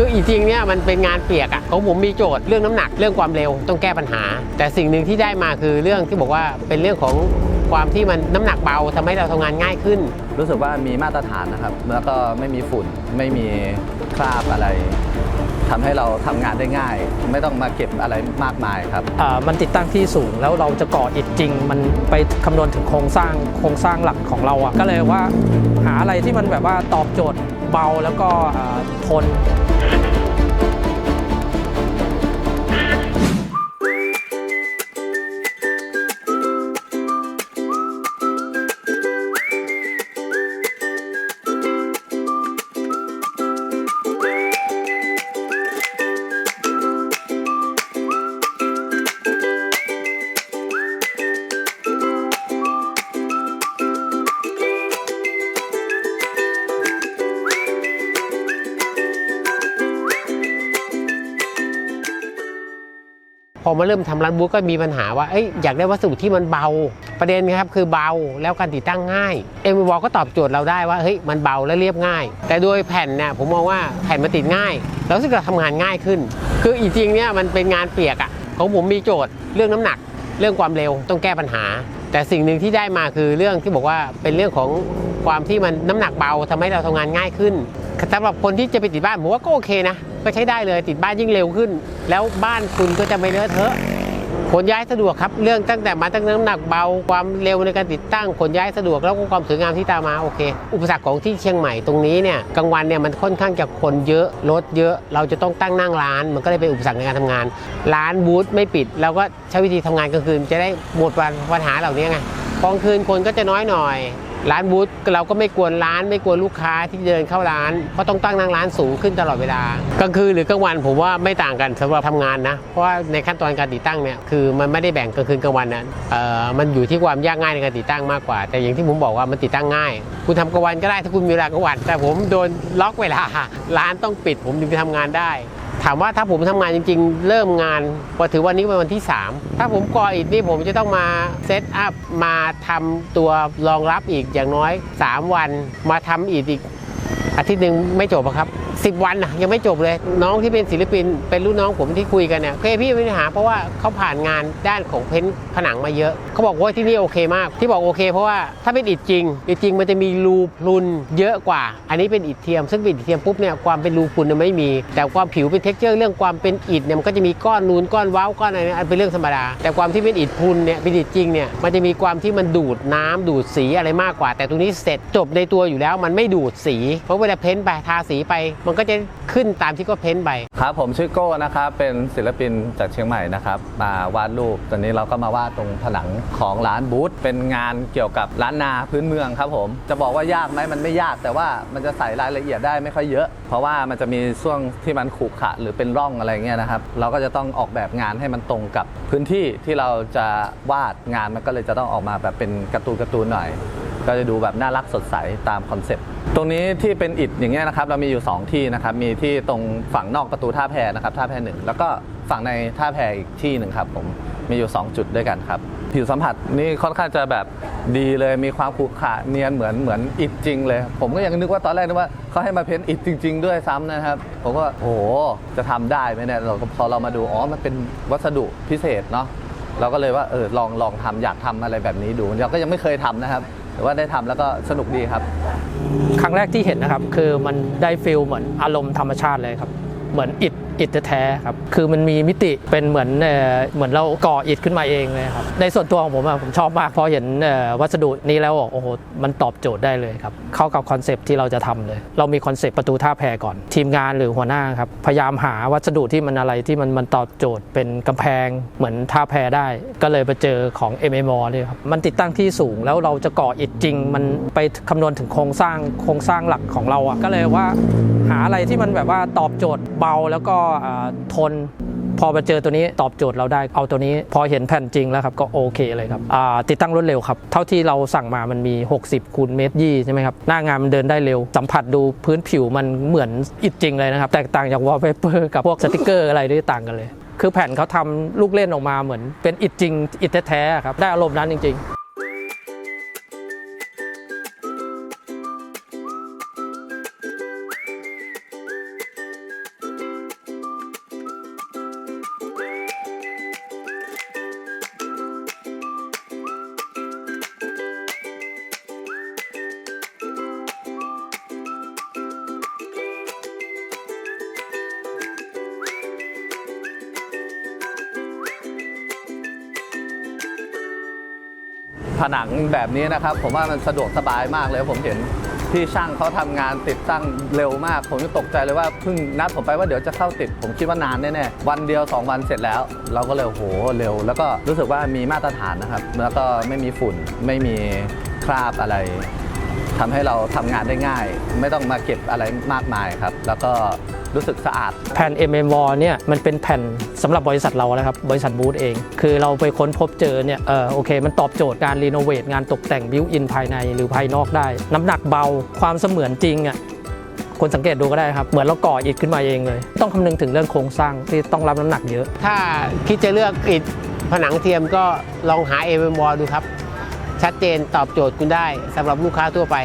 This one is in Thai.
คือจริงๆเนี่ยมันเป็นงานเปียกอะของผมมีโจทย์เรื่องน้ำหนักเรื่องความเร็วต้องแก้ปัญหา แต่สิ่งหนึ่งที่ได้มาคือเรื่องที่บอกว่าเป็นเรื่องของความที่มันน้ำหนักเบาทำให้เราทำงานง่ายขึ้น รู้สึกว่ามีมาตรฐานนะครับ แล้วก็ไม่มีฝุ่นไม่มีคราบอะไรทำให้เราทำงานได้ง่าย ไม่ต้องมาเก็บอะไรมากมายครับอ่ามันติดตั้งที่สูงแล้วเราจะก่ออิฐจริง มันไปคำนวณถึงโครงสร้างโครงสร้างหลักของเราอะก็เลยว่าหาอะไรที่มันแบบว่าตอบโจทย์ เบาแล้วก็ทน อมาเริ่มทำร้านบูธก็มีปัญหาว่าเอ้ยอยากได้วัสดุที่มันเบา ประเด็นครับคือเบาแล้วการติดตั้งง่ายเอ็มวอก็ตอบโจทย์เราได้ว่าเฮ้ยมันเบาและเรียบง่าย แต่โดยแผ่นเนี่ยผมมองว่าแผ่นมันติดง่ายแล้วรู้สึกเราทำงานง่ายขึ้น คืออีจริงเนี่ยมันเป็นงานเปียกอะของผมมีโจทย์เรื่องน้ำหนัก เรื่องความเร็วต้องแก้ปัญหา แต่สิ่งหนึ่งที่ได้มาคือเรื่องที่บอกว่าเป็นเรื่องของความที่มันน้ำหนักเบาทำให้เราทำงานง่ายขึ้นสำหรับคนที่จะไปติดบ้านผมว่าก็โอเคนะ ก็ใช้ได้เลยติดบ้านยิ่งเร็วขึ้น แล้วบ้านคุณก็จะไม่เลอะเทอะขนย้ายสะดวกครับเรื่องตั้งแต่มาตั้งน้ำหนักเบาความเร็วในการติดตั้งขนย้ายสะดวกแล้วก็ความสวยงามที่ตามมาโอเค อุปสรรคของที่เชียงใหม่ตรงนี้เนี่ยกลางวันเนี่ยมันค่อนข้างจะคนเยอะรถเยอะ เราจะต้องตั้งนั่งร้าน มันก็เลยเป็นอุปสรรคในการทำงาน ร้านบูธไม่ปิดเราก็ใช้วิธีทำงานกลางคืนจะได้หมดปัญหาเหล่านี้ไงกลางคืนคนก็จะน้อยหน่อย ร้านบูธเราก็ไม่กวนร้านไม่กวนลูกค้าที่เดินเข้าร้านเพราะต้องตั้งนั่งร้านสูงขึ้นตลอดเวลากลางคืนหรือกลางวันผมว่าไม่ต่างกันสำหรับทำงานนะ เพราะว่าในขั้นตอนการติดตั้งเนี่ยคือมันไม่ได้แบ่งกลางคืนกลางวันนะเอ่อมันอยู่ที่ความยากง่ายในการติดตั้งมากกว่า แต่อย่างที่ผมบอกว่ามันติดตั้งง่าย คุณทำกลางวันก็ได้ถ้าคุณมีเวลากลางวัน แต่ผมโดนล็อกเวลาร้านต้องปิด ผมถึงจะทำงานได้ ถามว่าถ้าผมทำงานจริง ๆ เริ่มงานพอถือวันนี้เป็นวันที่ 3 ถ้าผมก่ออิฐนี่ผมจะต้องมาเซตอัพมาทำตัวรองรับอีกอย่างน้อย 3 วัน มาทำอิฐอีกอาทิตย์หนึ่งไม่จบอะครับ 10 วันนะยังไม่จบเลย น้องที่เป็นศิลปินเป็นรุ่นน้องผมที่คุยกันเนี่ยเคพี่ไม่มีปัญหาเพราะว่าเขาผ่านงานด้านของเพ้นท์ผนังมาเยอะเขาบอกว่าที่นี่โอเคมาก ที่บอกโอเค เพราะว่าถ้าเป็นอิฐจริงอิฐจริงมันจะมีรูพรุนเยอะกว่า อันนี้เป็นอิฐเทียม ซึ่งเป็นอิฐเทียมปุ๊บเนี่ยความเป็นรูพรุนเนี่ยไม่มี แต่ความผิวเป็นเท็กเจอร์เรื่องความเป็นอิฐเนี่ยมันก็จะมีก้อนนูนก้อนว้าวก้อนอะไรเนี่ยอันเป็นเรื่องธรรมดา แต่ความที่เป็นอิฐพรุนเนี่ยเป็นอิฐจริงเนี่ยมันจะมีความที่มันดูดน้ำดูดสีอะไรมากกว่า แต่ตรงนี้เสร็จจบในตัวอยู่แล้วมันไม่ดูดสี เพราะเวลาเพ้นไปทาสีไปมันก็จะขึ้นตามที่ก็เพ้นไป ครับผมชื่อโก้นะครับเป็นศิลปินจากเชียงใหม่นะครับมาวาดรูปตอนนี้เราก็มาวาดตรงผนังของร้านบูธเป็นงานเกี่ยวกับล้านนาพื้นเมืองครับผมจะบอกว่ายากไหมมันไม่ยาก แต่ว่ามันจะใส่รายละเอียดได้ไม่ค่อยเยอะ เพราะว่ามันจะมีช่วงที่มันขรุขระหรือเป็นร่องอะไรเงี้ยนะครับเราก็จะต้องออกแบบงานให้มันตรงกับพื้นที่ที่เราจะวาดงานมันก็เลยจะต้องออกมาแบบเป็นการ์ตูนการ์ตูนหน่อย ก็จะดูแบบน่ารักสดใสตามคอนเซ็ปต์ตรงนี้ที่เป็นอิฐอย่างเงี้ยนะครับ เรามีอยู่ 2 ที่นะครับ มีที่ตรงฝั่งนอกประตูท่าแพนะครับท่าแพหนึ่งแล้วก็ฝั่งในท่าแพอีกที่หนึ่งครับผมมีอยู่ 2 จุดด้วยกันครับผิวสัมผัสนี่ค่อนข้างจะแบบดีเลยมีความขรุขระเนียนเหมือนเหมือนอิฐจริงเลย ผมก็ยังนึกว่าตอนแรกนึกว่าเขาให้มาเพ้นอิฐจริง ๆ ด้วยซ้ำนะครับผมก็โอ้โหจะทำได้ไหมเนี่ยเราพอเรามาดูอ๋อมันเป็นวัสดุพิเศษเนาะเราก็เลยว่าเออลองลองทำอยากทำอะไรแบบนี้ดูเราก็ยังไม่เคยทำนะครับ แต่ว่าได้ทำแล้วก็สนุกดีครับ ครั้งแรกที่เห็นนะครับ คือมันได้ฟิลเหมือนอารมณ์ธรรมชาติเลยครับ เหมือนอิฐ อิฐแท้ๆครับคือมันมีมิติเป็นเหมือนเหมือนเราก่ออิฐขึ้นมาเองเลยครับในส่วนตัวของผมอะผมชอบมากพอเห็นวัสดุนี้แล้วโอ้โหมันตอบโจทย์ได้เลยครับเข้ากับคอนเซปต์ที่เราจะทำเลย เรามีคอนเซปต์ประตูท่าแพก่อน ทีมงานหรือหัวหน้าครับพยายามหาวัสดุที่มันอะไรที่มันมันตอบโจทย์เป็นกำแพงเหมือนท่าแพได้ ก็เลยไปเจอของ MMO เนี่ยครับมันติดตั้งที่สูงแล้วเราจะก่ออิฐจริง มันไปคำนวณถึงโครงสร้างโครงสร้างหลักของเราอะก็เลยว่าหาอะไรที่มันแบบว่าตอบโจทย์เบาแล้วก็ทนพอมาเจอตัวนี้ตอบโจทย์เราได้เอาตัวนี้ พอเห็นแผ่นจริงแล้วครับก็โอเคเลยครับติดตั้งรวดเร็วครับ เท่าที่เราสั่งมามันมี 60คูณเมตรยี่ใช่ไหมครับ หน้างานมันเดินได้เร็ว สัมผัสดูพื้นผิวมันเหมือนอิฐจริงเลยนะครับ แตกต่างจากวอลเปเปอร์กับพวกสติกเกอร์อะไรด้วยต่างกันเลย คือแผ่นเขาทำลูกเล่นออกมาเหมือนเป็นอิฐจริงอิฐแท้ๆครับได้อารมณ์นั้นจริง ๆ ผนังแบบนี้นะครับ ผมว่ามันสะดวกสบายมากเลยผมเห็นพี่ช่างเขาทำงานติดตั้งเร็วมาก ผมยังตกใจเลยว่าเพิ่งนัดผมไปว่าเดี๋ยวจะเข้าติด ผมคิดว่านานแน่ๆวันเดียว 2 วันเสร็จแล้ว เราก็เลยโอ้โหเร็ว แล้วก็รู้สึกว่ามีมาตรฐานนะครับ แล้วก็ไม่มีฝุ่นไม่มีคราบอะไรทำให้เราทำงานได้ง่าย ไม่ต้องมาเก็บอะไรมากมายครับ แล้วก็ รู้สึกสะอาด แผ่น MM w a l เนี่ยมันเป็นแผ่นสำหรับบริษัทเรานะครับ บริษัทบูธเอง คือเราไปค้นพบเจอเนี่ยเออโอเค มันตอบโจทย์การรีโนเวทงานตกแต่งบิวอินภายในหรือภายนอกได้ น้ำหนักเบาความเสมือนจริงอะคนสังเกตดูก็ได้ครับ เหมือนเราก่ออิฐขึ้นมาเองเลย ต้องคำนึงถึงเรื่องโครงสร้างที่ต้องรับน้ำหนักเยอะ ถ้าคิดจะเลือกอิฐผนังเทียมก็ลองหาเอเวมอดูครับ ชัดเจนตอบโจทย์คุณได้สำหรับลูกค้าทั่วไป